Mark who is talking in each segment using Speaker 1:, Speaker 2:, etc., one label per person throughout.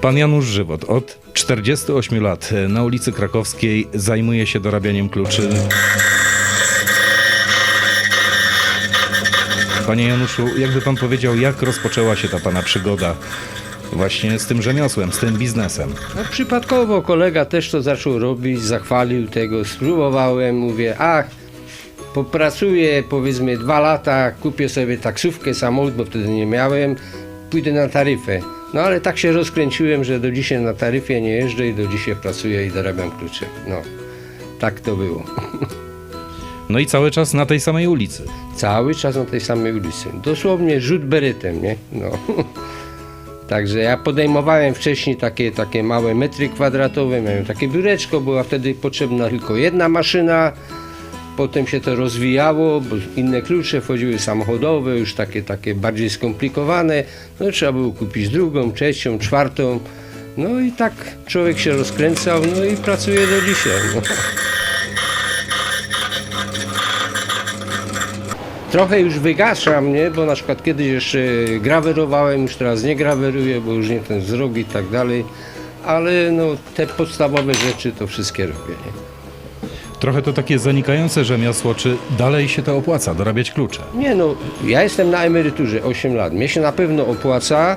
Speaker 1: Pan Janusz Żywot od 48 lat na ulicy Krakowskiej zajmuje się dorabianiem kluczy. Panie Januszu, jakby pan powiedział, jak rozpoczęła się ta pana przygoda właśnie z tym rzemiosłem, z tym biznesem?
Speaker 2: No, przypadkowo kolega też to zaczął robić, zachwalił tego, spróbowałem, mówię, ach, popracuję powiedzmy dwa lata, kupię sobie taksówkę, samochód, bo wtedy nie miałem, pójdę na taryfę. No ale tak się rozkręciłem, że do dzisiaj na taryfie nie jeżdżę i do dzisiaj pracuję i dorabiam klucze. No, tak to było.
Speaker 1: No i cały czas na tej samej ulicy.
Speaker 2: Cały czas na tej samej ulicy. Dosłownie rzut beretem, nie? No. Także ja podejmowałem wcześniej takie, takie małe metry kwadratowe, miałem takie biureczko, była wtedy potrzebna tylko jedna maszyna. Potem się to rozwijało, bo inne klucze wchodziły samochodowe, już takie, takie bardziej skomplikowane. No trzeba było kupić drugą, trzecią, czwartą. No i tak człowiek się rozkręcał, no i pracuje do dzisiaj. No. Trochę już wygaszam, nie? Bo na przykład kiedyś jeszcze grawerowałem, już teraz nie graweruję, bo już nie ten wzrok i tak dalej. Ale no, te podstawowe rzeczy to wszystkie robię. Nie?
Speaker 1: Trochę to takie zanikające rzemiosło, czy dalej się to opłaca, dorabiać klucze?
Speaker 2: Nie no, ja jestem na emeryturze 8 lat. Mnie się na pewno opłaca.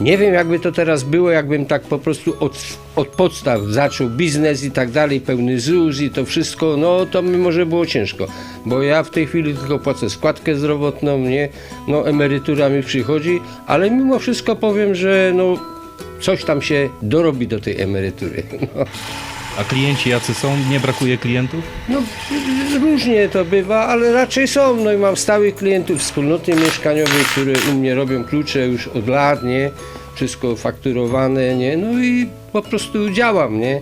Speaker 2: Nie wiem jakby to teraz było, jakbym tak po prostu od, od podstaw zaczął biznes i tak dalej, pełny ZUS i to wszystko, no to mi może było ciężko. Bo ja w tej chwili tylko płacę składkę zdrowotną, nie? No emerytura mi przychodzi, ale mimo wszystko powiem, że no coś tam się dorobi do tej emerytury. No.
Speaker 1: A klienci jacy są? Nie brakuje klientów?
Speaker 2: No różnie to bywa, ale raczej są. No i mam stałych klientów wspólnoty mieszkaniowej, które u mnie robią klucze już od lat, nie? Wszystko fakturowane, nie? No i po prostu działam, nie?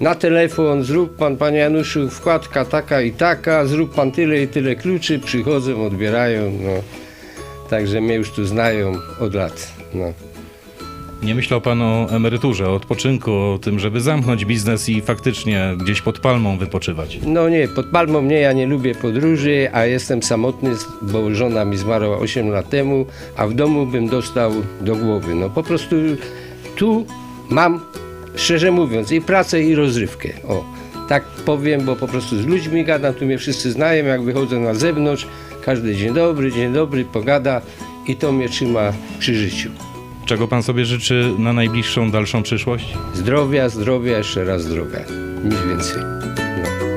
Speaker 2: Na telefon, zrób pan, panie Januszu, wkładka taka i taka, zrób pan tyle i tyle kluczy, przychodzą, odbierają, no. Także mnie już tu znają od lat, no.
Speaker 1: Nie myślał pan o emeryturze, o odpoczynku, o tym, żeby zamknąć biznes i faktycznie gdzieś pod palmą wypoczywać?
Speaker 2: No nie, pod palmą nie, ja nie lubię podróży, a jestem samotny, bo żona mi zmarła 8 lat temu, a w domu bym dostał do głowy. No po prostu tu mam, szczerze mówiąc, i pracę, i rozrywkę. O, tak powiem, bo po prostu z ludźmi gadam, tu mnie wszyscy znają, jak wychodzę na zewnątrz, każdy dzień dobry, dzień dobry, pogada i to mnie trzyma przy życiu.
Speaker 1: Czego pan sobie życzy na najbliższą, dalszą przyszłość?
Speaker 2: Zdrowia, zdrowia, jeszcze raz zdrowia. Nic więcej. No.